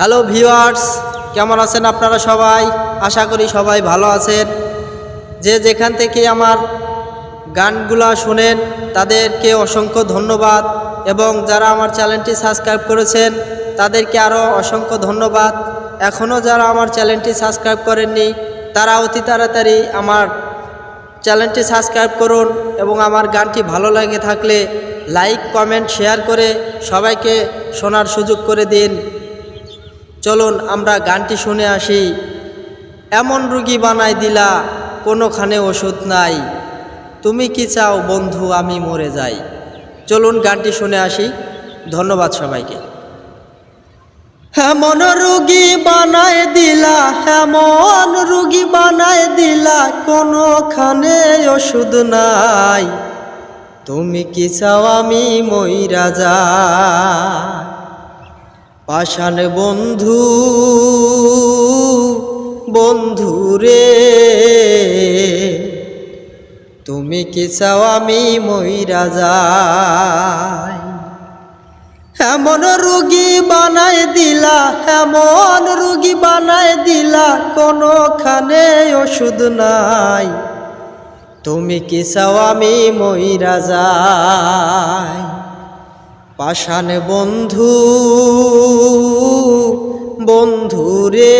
Hello viewers কেমন আছেন আপনারা সবাই? আশা করি সবাই ভালো আছেন। যে যেখান থেকে আমার গানগুলা শোনেন, তাদেরকে অসংখ্য ধন্যবাদ এবং যারা আমার চ্যানেলটি সাবস্ক্রাইব করেছেন, তাদেরকে আরও অসংখ্য ধন্যবাদ। এখনও যারা আমার চ্যানেলটি সাবস্ক্রাইব করেননি, তারা অতি তাড়াতাড়ি আমার চ্যানেলটি সাবস্ক্রাইব করুন এবং আমার গানটি ভালো লাগে থাকলে লাইক, কমেন্ট, শেয়ার করে সবাইকে শোনার সুযোগ করে দিন। চলুন আমরা গানটি শুনে আসি। এমন রুগী বানাই দিলা, কোনোখানে ওষুধ নাই। তুমি কি চাও বন্ধু, আমি মরে যাই। চলুন গানটি শুনে আসি। ধন্যবাদ সবাইকে। এমন রুগী বানায় দিলা, এমন রুগী বানায় দিলা, কোনোখানে ওষুধ নাই। তুমি কি চাও আমি মইরা যাই? পাষাণ বন্ধু বন্ধু রে। তুমি কি চাও আমি মইরা যাই? এমন রুগী বানায় দিলা, এমন রুগী বানায় দিলা, কোনোখানে ওষুধ নাই। তুমি কি চাও আমি মইরা যাই? পাষাণ বন্ধু বন্ধু রে।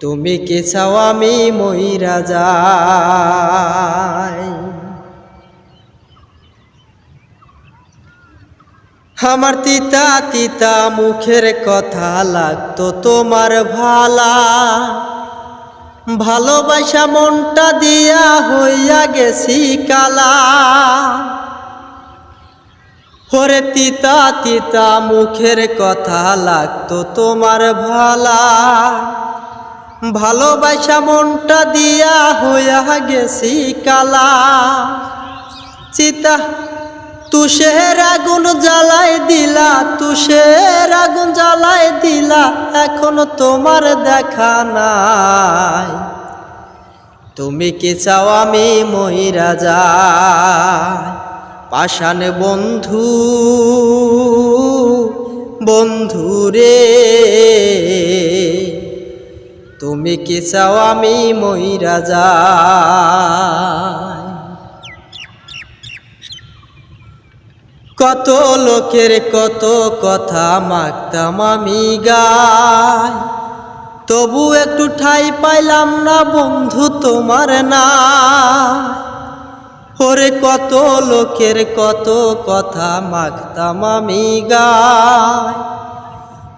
তুমি কি চাও আমি মইরা যাই? আমার তিতা তিতা মুখের কথা লাগতো তোমার ভালা। ভালোবাসা মনটা দিয়া হইয়া গেছি কালা। ওরে তিতা তিতা মুখের কথা লাগতো তোমার ভালা। ভালোবাসা মনটা দিয়া হইয়া গেছি কালা। চিতা, তুষের আগুন জ্বালাই দিলা, তুষের আগুন জ্বালাই দিলা, এখন তোমার দেখা নাই। তুমি কি চাও আমি মহিরা যাই? পাষাণ বন্ধু বন্ধু রে। তুমি কি চাও আমি মহিরা যাই? কত লোকের কত কথা মাগতাম আমি গাই তবু একটু ঠাই পাইলাম না বন্ধু তোমার না ওরে কত লোকের কত কথা মাগতাম আমি গাই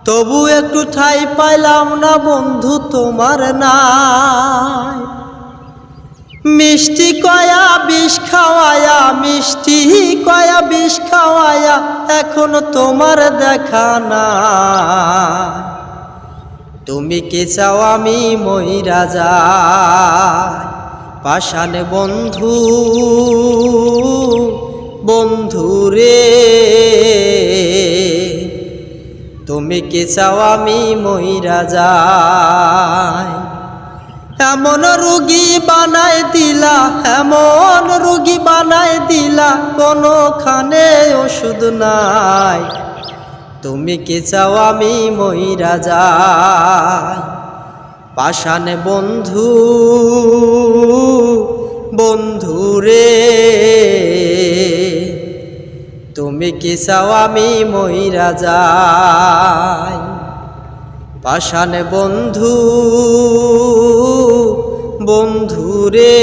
তবু একটু ঠাই পাইলাম না বন্ধু তোমার নাই। মিষ্টি কয়া বিষ খাওয়ায়া, মিষ্টি কয়া বিষ খাওয়ায়া এখন তোমার দেখা না তুমি কি চাও আমি মহিরা যাই? পাষাণ বন্ধু বন্ধু রে। তুমি কি চাও আমি মহিরা যাই? এমন রুগী বানায় দিলা, এমন রুগী বানায় দিলা, কোনোখানে ওষুধ নাই। তুমি কি চাও আমি মহিরা যাই? পাষাণ বন্ধু বন্ধু রে তুমি কি চাও আমি মহিরা যাই? পাষাণ বন্ধু বন্ধু রে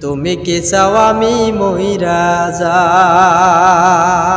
তুমি কি চাও আমি মহিরা যা